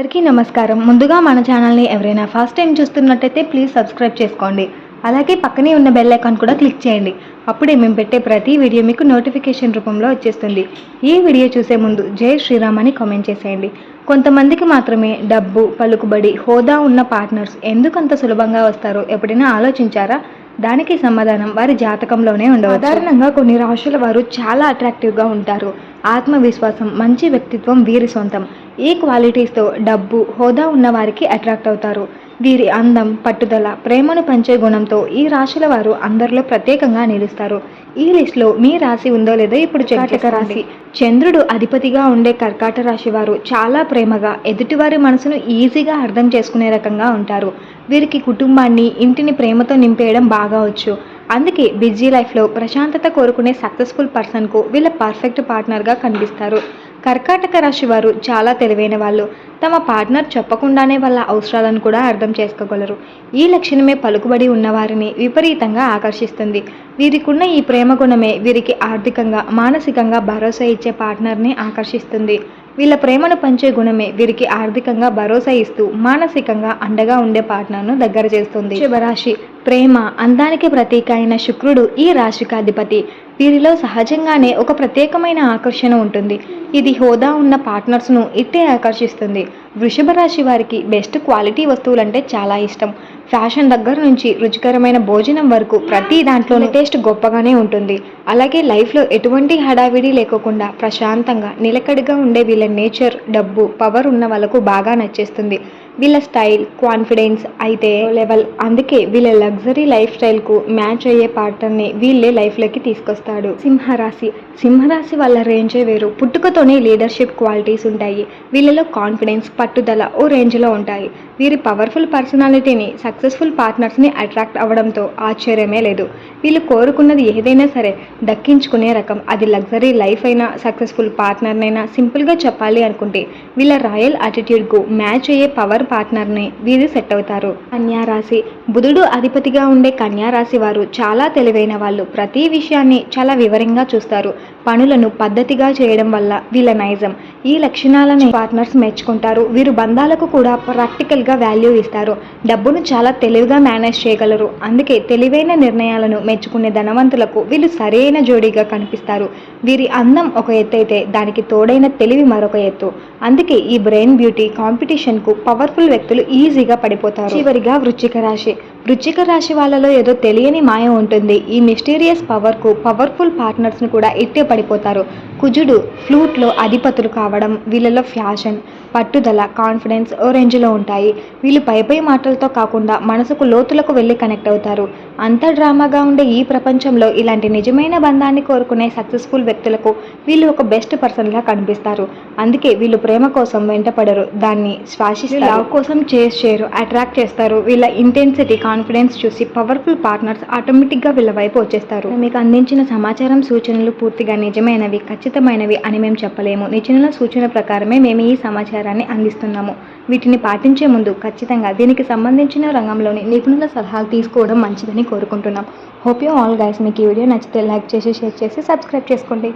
అందరికీ నమస్కారం. ముందుగా మన ఛానల్ని ఎవరైనా ఫస్ట్ టైం చూస్తున్నట్టయితే ప్లీజ్ సబ్స్క్రైబ్ చేసుకోండి. అలాగే పక్కనే ఉన్న బెల్ ఐకాన్ కూడా క్లిక్ చేయండి. అప్పుడే మేము పెట్టే ప్రతి వీడియో మీకు నోటిఫికేషన్ రూపంలో వచ్చేస్తుంది. ఈ వీడియో చూసే ముందు జై శ్రీరామ్ అని కామెంట్ చేసేయండి. కొంతమందికి మాత్రమే డబ్బు పలుకుబడి హోదా ఉన్న పార్ట్నర్స్ ఎందుకు అంత సులభంగా వస్తారో ఎప్పుడైనా ఆలోచించారా? దానికి సమాధానం వారి జాతకంలోనే ఉండవచ్చు. సాధారణంగా కొన్ని రాశుల వారు చాలా అట్రాక్టివ్గా ఉంటారు. ఆత్మవిశ్వాసం మంచి వ్యక్తిత్వం వీరి సొంతం. ఈ క్వాలిటీస్తో డబ్బు హోదా ఉన్న వారికి అట్రాక్ట్ అవుతారు. వీరి అందం పట్టుదల ప్రేమను పంచే గుణంతో ఈ రాశుల వారు అందరిలో ప్రత్యేకంగా నిలుస్తారు. ఈ లిస్ట్లో మీ రాశి ఉందో లేదో ఇప్పుడు కర్కాటక రాశి. చంద్రుడు అధిపతిగా ఉండే కర్కాట రాశి వారు చాలా ప్రేమగా ఎదుటివారి మనసును ఈజీగా అర్థం చేసుకునే రకంగా ఉంటారు. వీరికి కుటుంబాన్ని ఇంటిని ప్రేమతో నింపేయడం బాగా వచ్చు. అందుకే బిజీ లైఫ్లో ప్రశాంతత కోరుకునే సక్సెస్ఫుల్ పర్సన్కు వీళ్ళ పర్ఫెక్ట్ పార్ట్నర్గా కనిపిస్తారు. కర్కాటక రాశి వారు చాలా తెలివైన వాళ్ళు. తమ పార్ట్నర్ చెప్పకుండానే వాళ్ళ అవసరాలను కూడా అర్థం చేసుకోగలరు. ఈ లక్షణమే పలుకుబడి ఉన్నవారిని విపరీతంగా ఆకర్షిస్తుంది. వీరికున్న ఈ ప్రేమ గుణమే వీరికి ఆర్థికంగా మానసికంగా భరోసా ఇచ్చే పార్ట్నర్ని ఆకర్షిస్తుంది. వీళ్ళ ప్రేమను పంచే గుణమే వీరికి ఆర్థికంగా భరోసా ఇస్తూ మానసికంగా అండగా ఉండే పార్ట్నర్ను దగ్గర చేస్తుంది. శుభరాశి. ప్రేమ అందానికి ప్రతీక అయిన శుక్రుడు ఈ రాశికాధిపతి. వీరిలో సహజంగానే ఒక ప్రత్యేకమైన ఆకర్షణ ఉంటుంది. ఇది హోదా ఉన్న పార్ట్నర్స్ను ఇట్టే ఆకర్షిస్తుంది. వృషభ రాశి వారికి బెస్ట్ క్వాలిటీ వస్తువులంటే చాలా ఇష్టం. ఫ్యాషన్ దగ్గర నుంచి రుచికరమైన భోజనం వరకు ప్రతి దాంట్లోని టేస్ట్ గొప్పగానే ఉంటుంది. అలాగే లైఫ్లో ఎటువంటి హడావిడి లేకోకుండా ప్రశాంతంగా నిలకడగా ఉండే వీళ్ళ నేచర్ డబ్బు పవర్ ఉన్న వాళ్ళకు బాగా నచ్చేస్తుంది. వీళ్ళ స్టైల్ కాన్ఫిడెన్స్ అయితే లెవెల్. అందుకే వీళ్ళ లగ్జరీ లైఫ్ స్టైల్కు మ్యాచ్ అయ్యే పార్ట్నర్ని వీళ్ళే లైఫ్లోకి తీసుకొస్తాడు. సింహరాశి. సింహరాశి వాళ్ళ రేంజే వేరు. పుట్టుకతోనే లీడర్షిప్ క్వాలిటీస్ ఉంటాయి. వీళ్ళలో కాన్ఫిడెన్స్ పట్టుదల ఓ రేంజ్లో ఉంటాయి. వీరి పవర్ఫుల్ పర్సనాలిటీని సక్సెస్ఫుల్ పార్ట్నర్స్ని అట్రాక్ట్ అవ్వడంతో ఆశ్చర్యమే లేదు. వీళ్ళు కోరుకున్నది ఏదైనా సరే దక్కించుకునే రకం. అది లగ్జరీ లైఫ్ అయినా సక్సెస్ఫుల్ పార్ట్నర్నైనా సింపుల్గా చెప్పాలి అనుకుంటే వీళ్ళ రాయల్ యాటిట్యూడ్కు మ్యాచ్ అయ్యే పవర్ పార్ట్నర్ని వీరు సెట్ అవుతారు. కన్యారాశి. బుధుడు అధిపతిగా ఉండే కన్యారాశి వారు చాలా తెలివైన వాళ్ళు. ప్రతి విషయాన్ని చాలా వివరంగా చూస్తారు. పనులను పద్ధతిగా చేయడం వల్ల వీళ్ళ నైజం. ఈ లక్షణాలను పార్ట్నర్స్ మెచ్చుకుంటారు. వీరు బంధాలకు కూడా ప్రాక్టికల్గా వాల్యూ ఇస్తారు. డబ్బును చాలా తెలివిగా మేనేజ్ చేయగలరు. అందుకే తెలివైన నిర్ణయాలను మెచ్చుకునే ధనవంతులకు వీళ్ళు సరైన జోడీగా కనిపిస్తారు. వీరి అందం ఒక ఎత్తు అయితే దానికి తోడైన తెలివి మరొక ఎత్తు. అందుకే ఈ బ్రెయిన్ బ్యూటీ కాంపిటీషన్కు పవర్ఫుల్ వ్యక్తులు ఈజీగా పడిపోతారు. చివరిగా వృచ్చిక రాశి. వృచ్చిక రాశి వాళ్ళలో ఏదో తెలియని మాయ ఉంటుంది. ఈ మిస్టీరియస్ పవర్కు పవర్ఫుల్ పార్ట్నర్స్ను కూడా ఇట్టే పడిపోతారు. కుజుడు ఫ్లూట్లో అధిపతులు కావడం వీళ్ళలో ఫ్యాషన్ పట్టుదల కాన్ఫిడెన్స్ ఓ రేంజ్లో ఉంటాయి. వీళ్ళు పై పై మాటలతో కాకుండా మనసుకు లోతులకు వెళ్ళి కనెక్ట్ అవుతారు. అంత డ్రామాగా ఉండే ఈ ప్రపంచంలో ఇలాంటి నిజమైన బంధాన్ని కోరుకునే సక్సెస్ఫుల్ వ్యక్తులకు వీళ్ళు ఒక బెస్ట్ పర్సన్లా కనిపిస్తారు. అందుకే వీళ్ళు ప్రేమ కోసం వెంటపడరు దాన్ని శ్వాసిస్తారు. లవ్ కోసం చేస్ చేయరు అట్రాక్ట్ చేస్తారు. వీళ్ళ ఇంటెన్సిటీ కాన్ఫిడెన్స్ చూసి పవర్ఫుల్ పార్ట్నర్స్ ఆటోమేటిక్గా వీళ్ళ వైపు వచ్చేస్తారు. మీకు అందించిన సమాచారం సూచనలు పూర్తిగా నిజమైనవి ఖచ్చితమైనవి అని మేము చెప్పలేము. నిజమైన సూచన ప్రకారమే మేము ఈ సమాచారాన్ని అందిస్తున్నాము. వీటిని పాటించే ముందు ఖచ్చితంగా దీనికి సంబంధించిన రంగంలోని నిపుణుల సలహాలు తీసుకోవడం మంచిదని కోరుకుంటున్నాం. హోప్ యూ ఆల్ గైస్ మీకు ఈ వీడియో నచ్చితే లైక్ చేసి షేర్ చేసి సబ్స్క్రైబ్ చేసుకోండి.